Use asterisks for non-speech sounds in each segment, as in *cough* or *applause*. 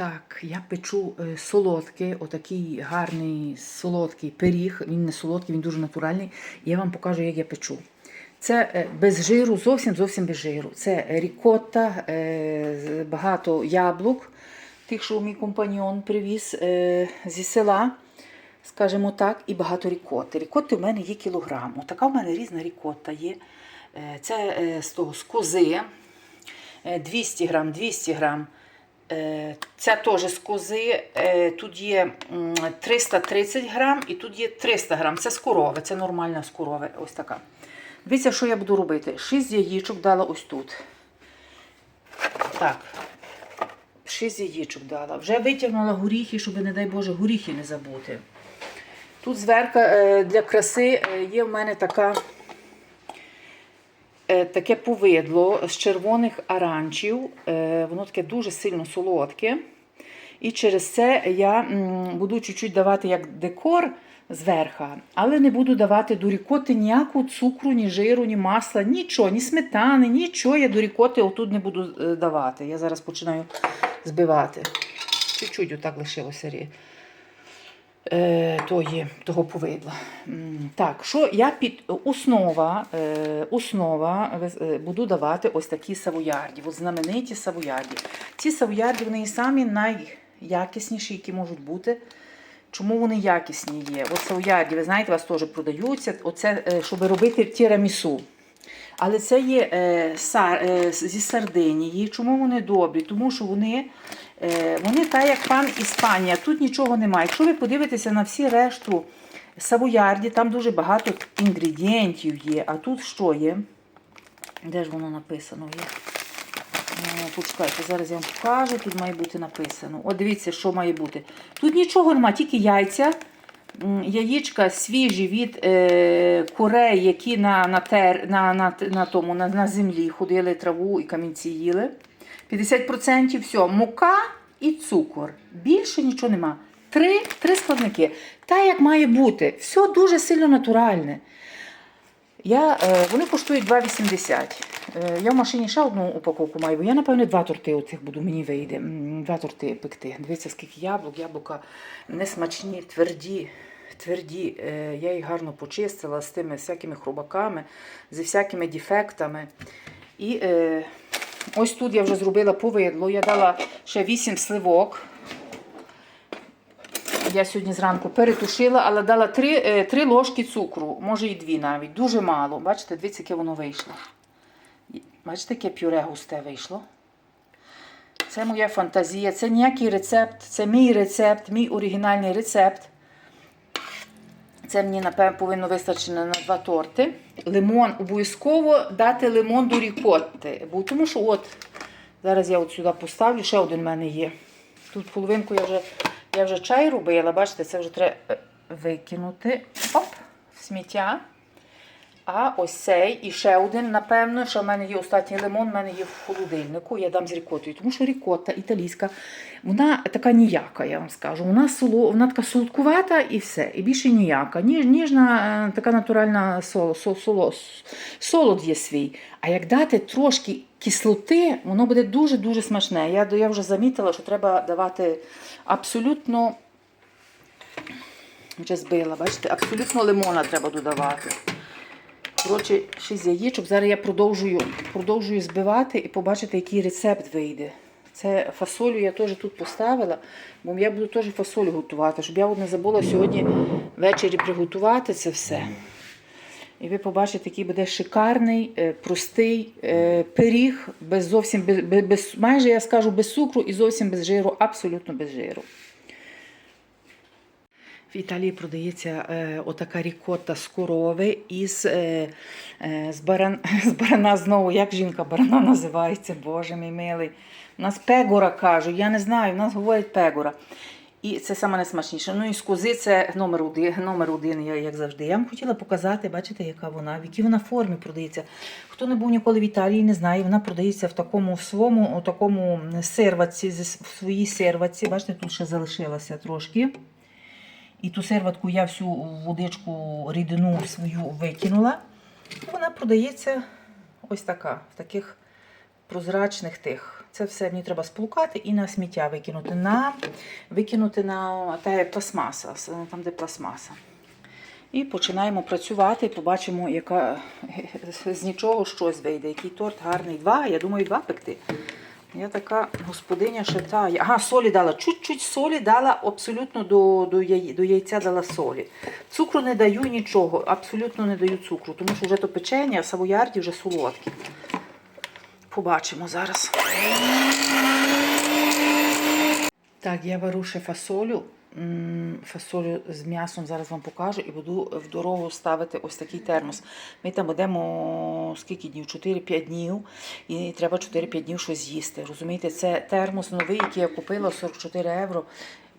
Так, я печу е, солодкий, отакий гарний солодкий пиріг. Він не солодкий, він дуже натуральний. Я вам покажу, як я печу. Це е, без жиру, зовсім зовсім без жиру. Це рікотта, е, багато яблук, тих, що мій компаньон привіз зі села, скажімо так, і багато рікоти. Рікоти в мене є кілограм. Така в мене різна рікотта є. Це з того з кози. Е, 200 грам, 200 грам. Е, Ця теж з кози. Е, Тут є 330 грам і тут є 300 грам. Це з корови, це нормальна з корови. Ось така. Дивіться, що я буду робити. 6 яєчок дала ось тут. Так. 6 яєчок дала. Вже витягнула горіхи, щоб, не дай Боже, горіхи не забути. Тут зверху е, для краси е, є в мене така таке повидло з червоних аранчів. Е, Воно таке дуже сильно солодке. І через це я буду чуть-чуть давати як декор зверху, але не буду давати до рікоти ніякого цукру, ні жиру, ні масла, нічого, ні сметани, нічого я до рікоти отут не буду е, давати. Я зараз починаю збивати. Чуть-чуть отак лишилося е, тої, того повидла. Так, що я під основа, е, основа е, буду давати ось такі савоярді, от знамениті савоярді. Ці савоярді вони самі найякісніші, які можуть бути. Чому вони якісні є? От савоярді, ви знаєте, вас теж продаються. Оце, е, щоб робити тірамісу. Але це є е, сар, е, зі Сардинії. Чому вони добрі? Тому що вони, е, вони так, як пан Іспанія, тут нічого немає. Якщо ви подивитеся на всі решту савоярді, там дуже багато інгредієнтів є. А тут що є? Де ж воно написано є? Ну, Почекайте, зараз я вам покажу. Тут має бути написано. От дивіться, що має бути. Тут нічого немає, тільки яйця, яєчка свіжі від е, курей, які на, на, тер, на, на, на, тому, на, на землі ходили траву і камінці їли. 50% все, мука і цукор. Більше нічого нема. Три, три складники. Та як має бути. Все дуже сильно натуральне. Я, е, вони коштують 2,80. Е, я в машині ще одну упаковку маю, бо я, напевно, два торти оцих буду, мені вийде. Два торти пекти. Дивіться, скільки яблук, яблука несмачні, тверді. Тверді, Е, я їх гарно почистила з тими всякими хрубаками, зі всякими дефектами. І е, ось тут я вже зробила повидло. Я дала ще 8 сливок. Я сьогодні зранку перетушила, але дала 3, 3 ложки цукру, може і 2 навіть. Дуже мало. Бачите, дивіться, яке воно вийшло. Бачите, яке пюре густе вийшло. Це моя фантазія, це ніякий рецепт, це мій рецепт, мій оригінальний рецепт. Це мені, напевно, повинно вистачити на два торти. Лимон обов'язково дати лимон до рікотти. Бо тому що от зараз я от сюди поставлю, ще один в мене є. Тут половинку я вже, я вже чай робила, бачите, це вже треба е, викинути. Оп, в сміття. А ось цей і ще один, напевно, що в мене є остатній лимон, в мене є в холодильнику, я дам з рікотою. Тому що рікотта італійська, вона така ніяка, я вам скажу. Вона соло, вона така солодкувата і все. І більше ніяка. Ніж, ніжна, е, така натуральна соло, соло, солод є свій. А як дати трошки кислоти, воно буде дуже-дуже смачне. Я, я вже замітила, що треба давати абсолютно. Вже збила, бачите, абсолютно лимона треба додавати. Коротше, 6 яєчок. Зараз я продовжую, продовжую збивати і побачите, який рецепт вийде. Це фасолю я теж тут поставила, бо я буду теж фасолю готувати, щоб я не забула сьогодні ввечері приготувати це все. І ви побачите, який буде шикарний, е, простий е, пиріг, без зовсім без, без- майже я скажу без цукру і зовсім без жиру, абсолютно без жиру. В Італії продається е, отака рікотта з корови із е, е, з, баран, *laughs* з барана знову, як жінка барана називається, Боже мій милий. У нас пегора кажуть, я не знаю, у нас говорять пегора. І це саме найсмачніше. Ну і з кози це номер один, номер один, як завжди. Я вам хотіла показати, бачите, яка вона, в якій вона формі продається. Хто не був ніколи в Італії, не знає, вона продається в такому своєму у такому серваці, в своїй серваці. Бачите, тут ще залишилося трошки. І ту серватку я всю водичку рідину свою викинула. Вона продається ось така, в таких прозрачних тих Це все мені треба сполукати і на сміття викинути. На, викинути на те пластмаса, там, де пластмаса. І починаємо працювати, побачимо, яка *laughs* з нічого щось вийде. Який торт гарний. Два, я думаю, два пекти. Я така господиня шатає. Ага, солі дала. Чуть-чуть солі дала абсолютно до, до, яй, до яйця дала солі. Цукру не даю нічого, абсолютно не даю цукру, тому що вже то печення, а савоярді вже солодкі. Побачимо зараз. Так, я вару ще фасолю. Фасолю з м'ясом зараз вам покажу і буду в дорогу ставити ось такий термос. Ми там будемо скільки днів? 4-5 днів. І треба 4-5 днів щось з'їсти. Розумієте, це термос новий, який я купила 44 євро.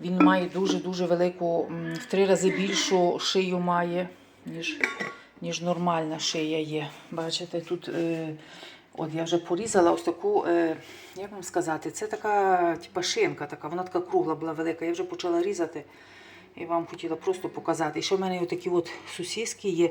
Він має дуже-дуже велику, в три рази більшу шию має, ніж, ніж нормальна шия є. Бачите, тут. Е, От я вже порізала ось таку, е, як вам сказати, це така типа шинка, така, вона така кругла була велика. Я вже почала різати і вам хотіла просто показати. І ще в мене такі от сусіски є.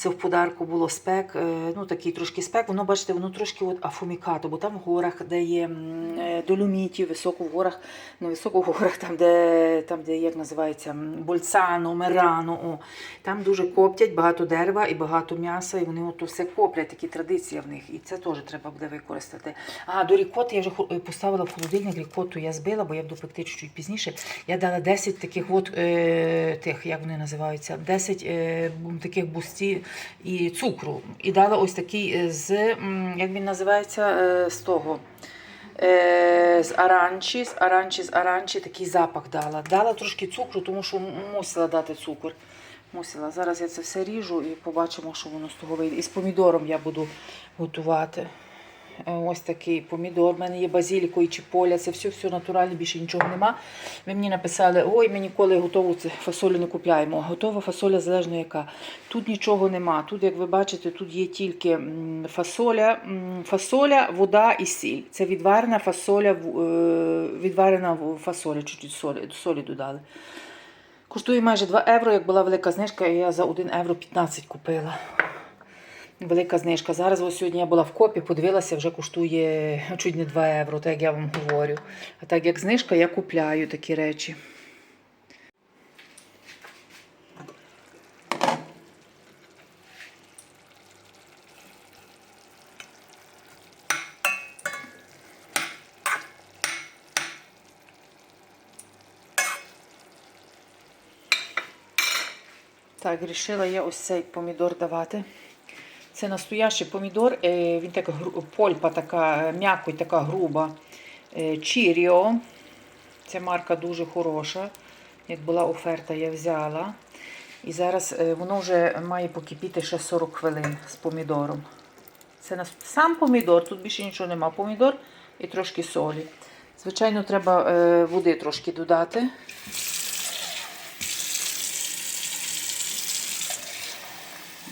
Це в подарку було спек, е, ну такий трошки спек. Воно, бачите, воно трошки от афумікато, бо там в горах, де є е, долюміті, високо в горах, не високо в горах, там, де, там, де як називається, Больцано, Мерано. О. Там дуже коптять, багато дерева і багато м'яса, і вони от все коплять, такі традиції в них. І це теж треба буде використати. А до рікоти я вже поставила в холодильник, рікоту я збила, бо я буду пекти чуть-чуть пізніше. Я дала 10 таких от, е, тих, як вони називаються, 10 е, таких бусті і цукру. І дала ось такий е, з, як він називається, е, з того. Е, з аранчі, з аранчі, з аранчі такий запах дала. Дала трошки цукру, тому що мусила дати цукор. Мусила. Зараз я це все ріжу і побачимо, що воно з того вийде. І з помідором я буду готувати. Е, Ось такий помідор. У мене є базіліко і чіполя. Це все, все натуральне, більше нічого нема. Ви мені написали, ой, ми ніколи готову фасолю не купляємо. Готова фасоля залежно яка. Тут нічого нема. Тут, як ви бачите, тут є тільки фасоля, фасоля, вода і сіль. Це відварена фасоля, е, відварена фасоля, чуть-чуть солі, солі додали. Коштує майже 2 євро, як була велика знижка, я за 1 євро 15 купила. Велика знижка. Зараз ось сьогодні я була в копі, подивилася, вже коштує чуть не 2 євро, так як я вам говорю. А так як знижка, я купляю такі речі. Так, вирішила я ось цей помідор давати. Це настоящий помідор, е, він така польпа, така е, м'якоть, така груба. Е, Чіріо. Ця марка дуже хороша. Як була оферта, я взяла. І зараз воно вже має покипіти ще 40 хвилин з помідором. Це сам помідор, тут більше нічого нема. Помідор і трошки солі. Звичайно, треба води трошки додати.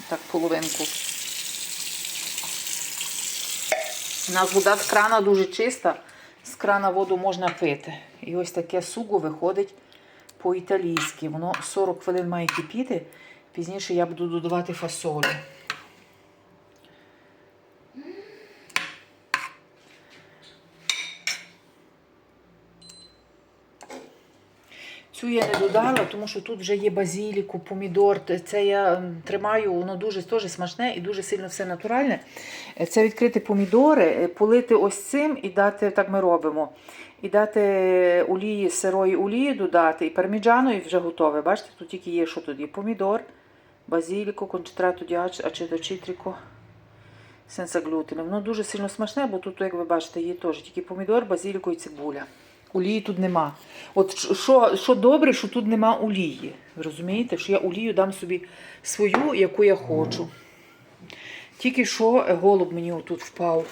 Так, половинку. У нас вода з крана дуже чиста, з крана воду можна пити. І ось таке суго виходить по-італійськи. Воно 40 хвилин має кипіти. Пізніше я буду додавати фасолю. Цю я не додала, тому що тут вже є базіліку, помідор. Це я тримаю, воно дуже теж смачне і дуже сильно все натуральне. Е, Це відкрити помідори, е, полити ось цим і дати, так ми робимо. І дати олії, сирої олії додати, і парміджану, і вже готове. Бачите, тут тільки є, що тут є помідор, базіліко, концентрату діач, ачидо читріко, сенса глютену. Воно дуже сильно смачне, бо тут, як ви бачите, є теж тільки помідор, базіліко і цибуля. Олії тут нема. От що, що добре, що тут нема олії. Ви розумієте, що я олію дам собі свою, яку я хочу. Тільки що голуб мені тут впав.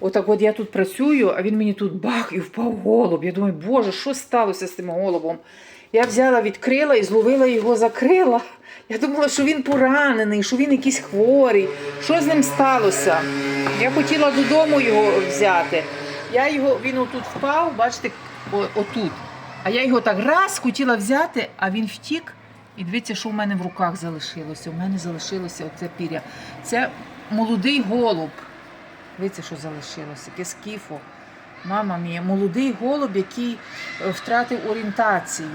Отак от я тут працюю, а він мені тут бах і впав голуб. Я думаю, боже, що сталося з тим голубом? Я взяла, відкрила і зловила його за крила. Я думала, що він поранений, що він якийсь хворий. Що з ним сталося? Я хотіла додому його взяти. Я його, він отут впав, бачите, отут. А я його так раз хотіла взяти, а він втік. І дивіться, що в мене в руках залишилося. У мене залишилося оце пір'я. Це молодий голуб. Дивіться, що залишилося, яке скіфо. Мама мія, молодий голуб, який е, втратив орієнтацію.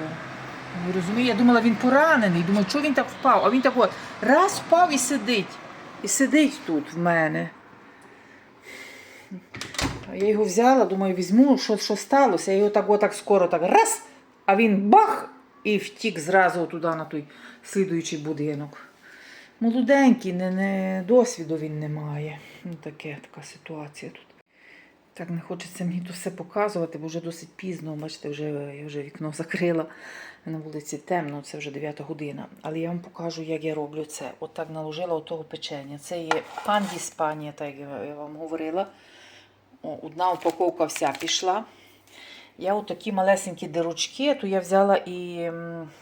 Розумію, я думала, він поранений. Думаю, що він так впав? А він так от раз впав і сидить. І сидить тут в мене. Я його взяла, думаю, візьму, що, що сталося. Я його так отак скоро так раз, а він бах і втік зразу туди на той слідуючий будинок. Молоденький, не, не, досвіду він не має. Ну, таке, така ситуація тут. Так не хочеться мені тут все показувати, бо вже досить пізно. Бачите, вже, я вже вікно закрила. На вулиці темно, це вже 9 година. Але я вам покажу, як я роблю це. От так наложила отого печення. Це є пан Іспанія, так як я вам говорила. Одна упаковка вся пішла. Я отакі малесенькі дирочки, то я взяла і,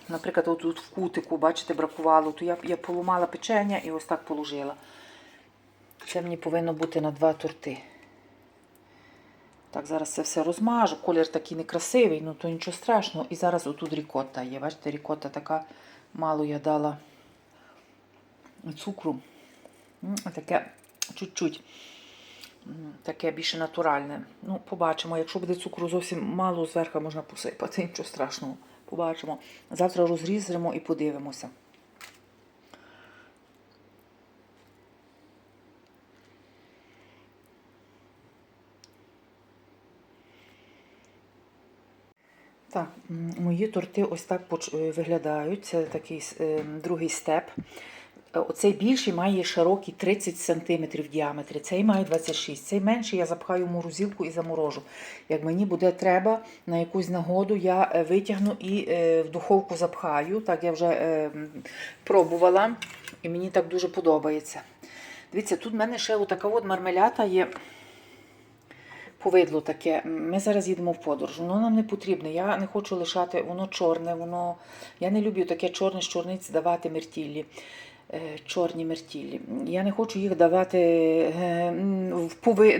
наприклад, отут в кутику, бачите, бракувало, то я, я поламала печення і ось так положила. Це мені повинно бути на два торти. Так, зараз це все розмажу. Колір такий некрасивий, ну то нічого страшного. І зараз отут рікотта є. Бачите, рікотта така мало я дала цукру. Таке чуть-чуть. Таке більше натуральне. Ну, побачимо. Якщо буде цукру зовсім мало, зверху можна посипати, нічого страшного. Побачимо. Завтра розріземо і подивимося. Так, мої торти ось так виглядають. Це такий е, другий степ. Оцей більший має широкий 30 см в діаметрі, цей має 26 Цей менший я запхаю в морозилку і заморожу. Як мені буде треба на якусь нагоду, я е, витягну і е, в духовку запхаю. Так я вже е, пробувала, і мені так дуже подобається. Дивіться, тут в мене ще така от мармелята є повидло таке. Ми зараз їдемо в подорож. Воно нам не потрібне. Я не хочу лишати, воно чорне, воно. Я не люблю таке чорне з чорниць давати мертіллі. Е, Чорні мертіллі. Я не хочу їх давати е,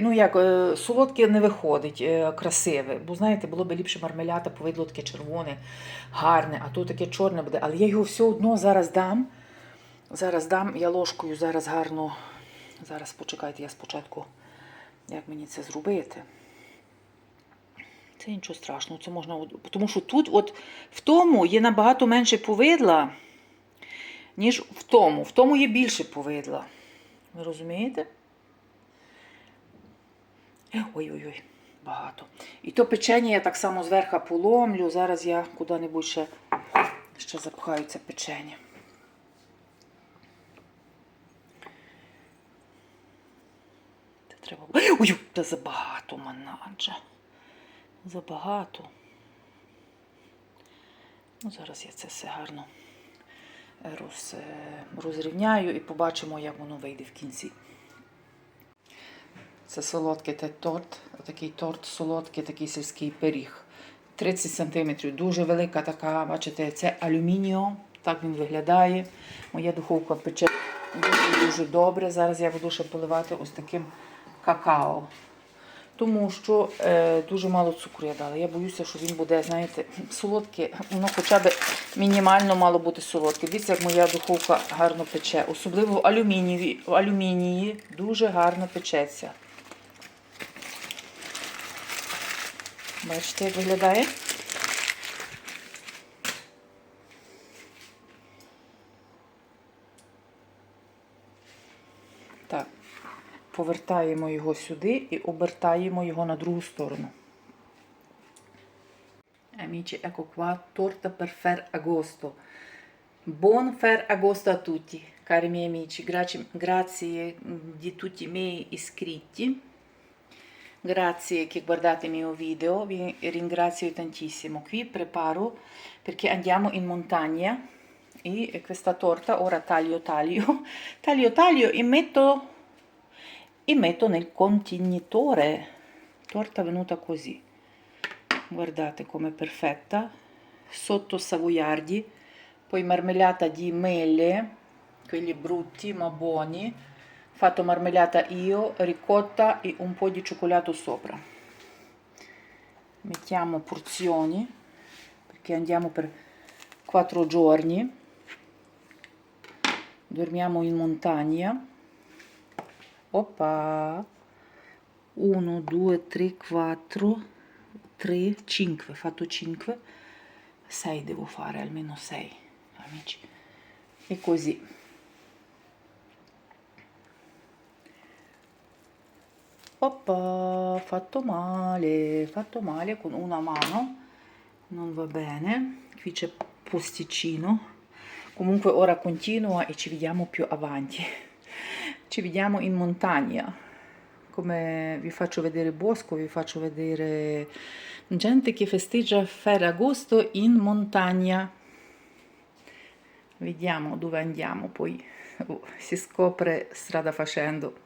ну як е, солодке не виходить, красиве. Бо знаєте, було б ліпше мармелята, повидло таке червоне, гарне, а то таке чорне буде. Але я його все одно зараз дам. Зараз дам, я ложкою зараз гарно. Зараз почекайте, я спочатку як мені це зробити? Це нічого страшного, це можна. Тому що тут, от в тому є набагато менше повидла, ніж в тому. В тому є більше повидла. Ви розумієте? Ой-ой-ой, багато. І то печення я так само зверху поломлю. Зараз я куди-небудь ще, ще запхаю це печення. Треба. Ой, та забагато манаджа. Забагато. Ну, зараз я це все гарно роз, е, розрівняю і побачимо, як воно вийде в кінці. Це солодкий те торт, такий торт солодкий, такий сільський пиріг. 30 см, дуже велика така, бачите, це алюмініо, так він виглядає. Моя духовка пече дуже-дуже добре. Зараз я буду ще поливати ось таким какао. Тому що е, дуже мало цукру я дала. Я боюся, що він буде, знаєте, *clears throat* солодке, воно хоча б мінімально мало бути солодке. Дивіться, як моя духовка гарно пече. Особливо в алюмінієві, в алюмінії дуже гарно печеться. Бачите, як виглядає? повертаємо його сюди і обертаємо його на другу сторону. Amici, ecco qua, torta per Ferragosto. Buon Ferragosto a tutti, cari miei amici. Grazie, grazie di tutti i miei iscritti. Grazie che guardate i miei video, vi ringrazio tantissimo. Qui preparo perché andiamo in montagna e questa torta ora taglio, taglio, *laughs* taglio, taglio e metto, e metto nel contenitore. Torta venuta così. Guardate com'è perfetta. Sotto savoiardi, poi marmellata di mele, quelli brutti ma buoni fatto marmellata io, ricotta e un po' di cioccolato sopra. Mettiamo porzioni perché andiamo per quattro giorni. Dormiamo in montagna. Oppa! 1, 2, 3, 4, 3, 5, fatto 5, 6 devo fare, almeno 6, amici. E così. Oppa, fatto male, fatto male con una mano, non va bene. Qui c'è posticino. Comunque ora continua e ci vediamo più avanti. Ci vediamo in montagna. Come vi faccio vedere bosco, vi faccio vedere gente che festeggia Ferragosto in montagna. Vediamo dove andiamo, poi oh, si scopre strada facendo.